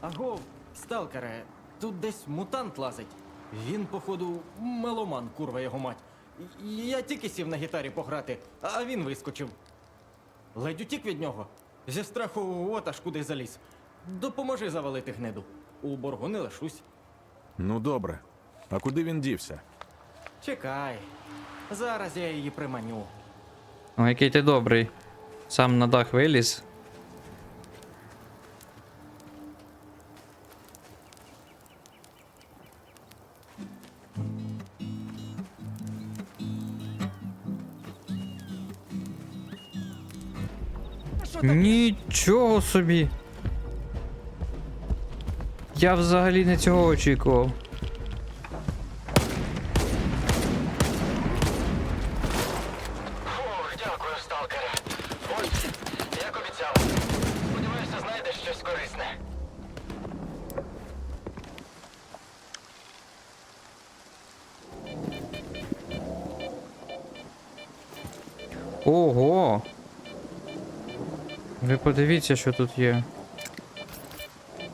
Агов, сталкере, тут десь мутант лазить. Він, походу, меломан, курва його мать. Я тільки сів на гітарі пограти, а він вискочив. Ледь утік від нього. Зі страху от аж куди заліз. Допоможи завалити гниду. У боргу не лишусь. Ну добре. А куди він дівся? Чекай. Зараз я її приманю. О, який ти добрий. Сам на дах виліз. Нічого собі. Я взагалі не цього очікував. Фух, дякую, сталкере. Ой, як обіцяв. Сподіваюся, знайдеш щось корисне. Ого! Ви подивіться, що тут є.